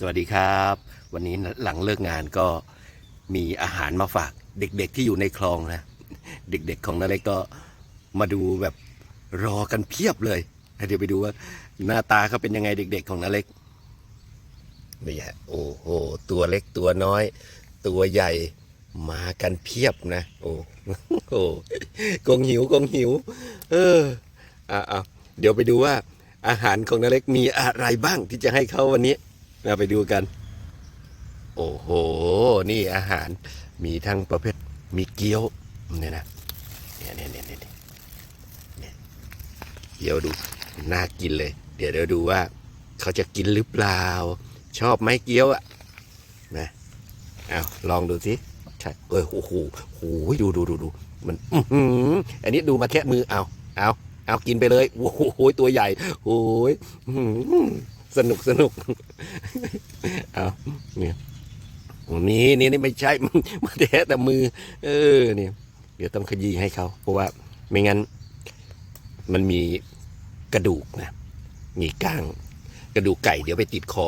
สวัสดีครับ วันนี้หลังเลิกงานก็มีอาหารมาฝาก เด็กๆที่อยู่ในคลองนะ เด็กๆของนาเล็กก็มาดูแบบรอกันเพียบเลย เดี๋ยวไปดูว่าหน้าตาเขาเป็นยังไงเด็ก ๆ ของนาเล็กนี่ฮะโอ้โหตัวเล็กตัวน้อย ตัวใหญ่มากันเพียบนะ โอ้โหกงหิวกงหิว เอออะอะเดี๋ยวไปดูว่าอาหารของนาเล็กมีอะไรบ้างที่จะให้เขาวันนี้าไปดูกัน โอ้โห นี่อาหารมีทั้งประเภทมีเกี๊ยวเนี่ยนะเนี่ยเนี่ยเนี่ยเนี่ยเนี่ยเกี๊ยวดูน่ากินเลย เดี๋ยวเดี๋ยวดูว่า เขาจะกินหรือเปล่า ชอบไหมเกี๊ยวอะนะเอาลองดูสิใช่เออโอ้โหโอ้โหดูดูดูดูมันอืออันนี้ดูมาแค่มือเอาเอาเอากินไปเลยโอ้โหตัวใหญ่โอ้ยอื้อหือ สนุกสนุกเอาเนี่ยนี่นี่นี่ไม่ใช่มาแทะแต่มือ เออเนี่ยเดี๋ยวต้องขยี้ให้เขา เพราะว่าไม่งั้น มันมีกระดูกนะ มีก้าง กระดูกไก่ เดี๋ยวไปติดคอ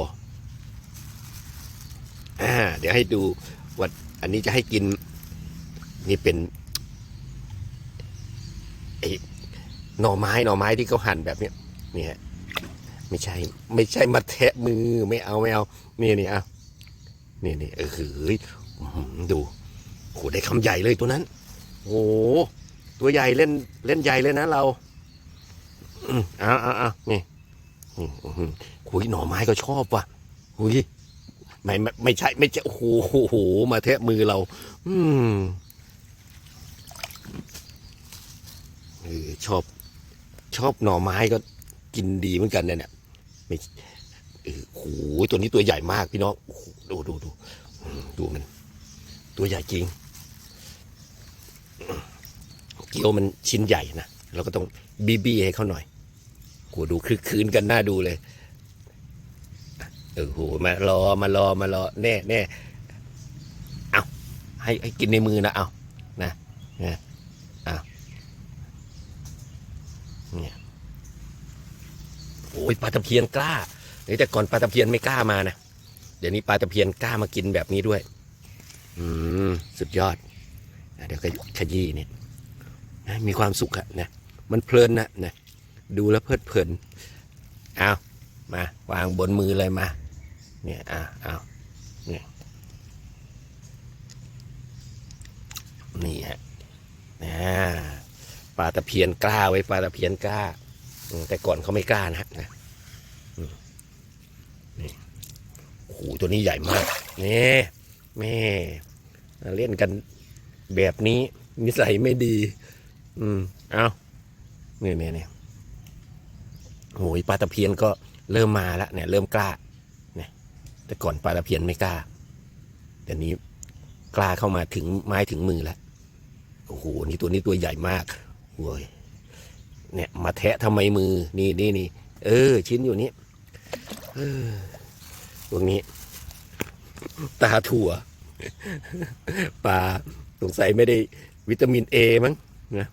อ่า เดี๋ยวให้ดูว่าอันนี้จะให้กิน นี่เป็นไอ้หน่อไม้หน่อไม้ที่เขาหั่นแบบเนี้ยนี่ย ไม่ใช่ ไม่ใช่มาแทะมือไม่เอาไม่เอานี่นี่อะนี่นี่เออหืออื้อหือดูโหได้คำใหญ่เลยตัวนั้นโอ้โหตัวใหญ่เล่นเล่นใหญ่เลยนะเราอืมเอ้าวอ้าวนี่อืมอื้อหือหุยหน่อไม้ก็ชอบว่ะหุยไม่ไม่ไม่ใช่ไม่ใช่โอ้โหโอ้โหมาแทะมือเรา อืมเออชอบ ชอบหน่อไม้ก็กินดีเหมือนกันเนี่ยเนี่ย ไม่โอ้โหตัวนี้ตัวใหญ่มากพี่น้องโอ้โหดูดูดูดูมัน ตัวใหญ่จริง เกี๊ยวมันชิ้นใหญ่นะเราก็ต้องบีบีให้เขาหน่อยโหดูคลึกคืนกันน่าดูเลยเออโหมารอมารอมารอแน่แน่เอาให้ให้กินในมือนะเอานะนะเอาเนี่ย โอ้ยปลาตะเพียนกล้าเฮ้ยแต่ก่อนปลาตะเพียนไม่กล้ามานะเดี๋ยวนี้ปลาตะเพียนกล้ามากินแบบนี้ด้วย อืมสุดยอดเดี๋ยวก็ขยี้เนี่ยนะมีความสุขอะนะมันเพลินนะนะดูแล้วเพลิดเพลินเอามาวางบนมือเลยมา เนี่ยอะเอาเนี่ยนี่ฮะนะปลาตะเพียนกล้าไว้ปลาตะเพียนกล้า แต่ก่อนเขาไม่กล้านะนะนี่โอ้โหตัวนี้ใหญ่มากนี่แม่เล่นกันแบบนี้นิสัยไม่ดี อืมเอาเนี่ยเนี่ยเนี่ยโอ้ยปลาตะเพียนก็เริ่มมาแล้วเนี่ย เริ่มกล้า เนี่ย แต่ก่อนปลาตะเพียนไม่กล้าแต่นี้กล้าเข้ามาถึงไม้ถึงมือแล้วโอ้โหนี่ตัวนี้ตัวใหญ่มากโอ้ย เนี่ยมาแทะทำไมมือนี่นี่นี่เออ ชิ้นอยู่นี้เออพวกนี้ ตาถั่วปลาสงสัยไม่ได้วิตามินเอมั้งนะ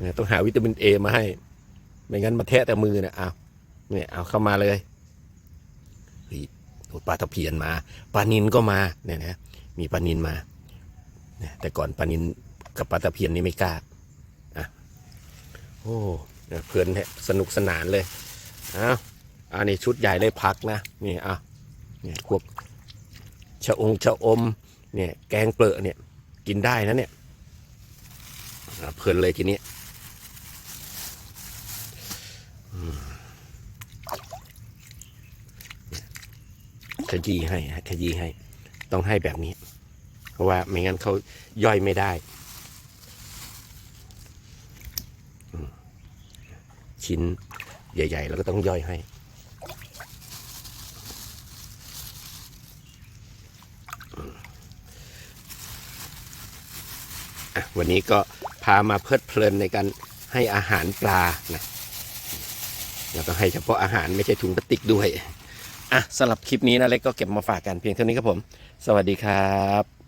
นะต้องหาวิตามินเอมาให้ ไม่งั้นมาแทะแต่มือนะเอาเนี่ยเอาเข้ามาเลยปลาตะเพียนมาปลานินก็มาเนี่ยนะมีปลานินมาแต่ก่อนปลานินกับปลาตะเพียนนี่ไม่กล้าอ้เนี่ย เพลินแฮะสนุกสนานเลยอ้าวอันนี้ชุดใหญ่เลยพักนะนี่อะเนี่ยพวกชะองชะอมเนี่ยแกงเปลือกเนี่ยกินได้นะเนี่ยเพลินเลยทีนี้ขยี้ให้ขยี้ให้ ต้องให้แบบนี้ เพราะว่าไม่งั้นเขาย่อยไม่ได้ ชิ้นใหญ่ ๆ แล้วก็ต้องย่อยให้ วันนี้ก็พามาเพลิดเพลินในการให้อาหารปลานะแล้วก็ให้เฉพาะอาหารไม่ใช่ถุงพลาสติกด้วย อะสำหรับคลิปนี้นะเล็กก็เก็บมาฝากกันเพียงเท่านี้ครับผม สวัสดีครับ